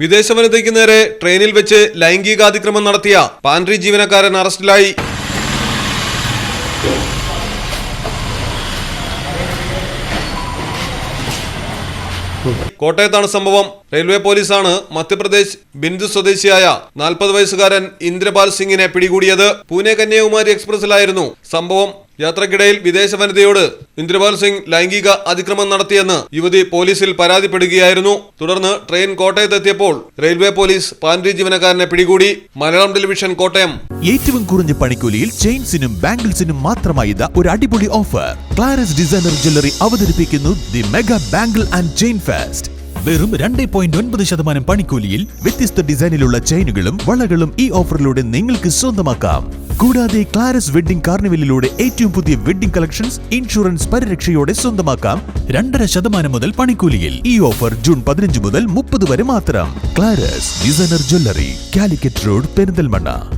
വിദേശ വനിതയ്ക്ക് നേരെ ട്രെയിനിൽ വെച്ച് ലൈംഗികാതിക്രമം നടത്തിയ പാൻട്രി ജീവനക്കാരൻ അറസ്റ്റിലായി. കോട്ടയത്താണ് സംഭവം. റെയിൽവേ പോലീസാണ് മധ്യപ്രദേശ് ബിന്ദു സ്വദേശിയായ നാൽപ്പത് വയസ്സുകാരൻ ഇന്ദ്രപാൽ സിംഗിനെ പിടികൂടിയത്. പൂനെ കന്യാകുമാരി എക്സ്പ്രസിലായിരുന്നു സംഭവം. യാത്രക്കിടയിൽ വിദേശ വനിതയോട് ഇന്ദ്രപാൽ സിംഗ് ലൈംഗിക അതിക്രമം നടത്തിയെന്ന് യുവതി പോലീസിൽ പരാതിപ്പെടുകയായിരുന്നു. തുടർന്ന് ട്രെയിൻ കോട്ടയത്തെത്തിയപ്പോൾ റെയിൽവേ പോലീസ് പാൻട്രി ജീവനക്കാരനെ പിടികൂടി. മലയാളം ടെലിവിഷൻ കോട്ടയം. ഏറ്റവും കുറഞ്ഞ പണിക്കൂലിയിൽ ചെയിൻസിനും ബാംഗിൾസിനും മാത്രമായി ഒരു അടിപൊളി ഓഫർ. ക്ലാരസ് ഡിസൈനർ ജ്വല്ലറി അവതരിപ്പിക്കുന്നു the mega bangle and chain fest. വെറും രണ്ട് പോയിന്റ് ഒൻപത് ശതമാനം പണിക്കൂലിയിൽ വ്യത്യസ്ത ഡിസൈനിലുള്ള ചെയിനുകളും വളകളും ഈ ഓഫറിലൂടെ നിങ്ങൾക്ക് സ്വന്തമാക്കാം. കൂടാതെ ക്ലാരസ് വെഡിംഗ് കാർണിവലിലൂടെ ഏറ്റവും പുതിയ വെഡിംഗ് കളക്ഷൻസ് ഇൻഷുറൻസ് പരിരക്ഷയോടെ സ്വന്തമാക്കാം. രണ്ടര ശതമാനം മുതൽ പണിക്കൂലിയിൽ ഈ ഓഫർ ജൂൺ പതിനഞ്ച് മുതൽ മുപ്പത് വരെ മാത്രം. Claras designer jewellery Calicut road Perinthalmanna.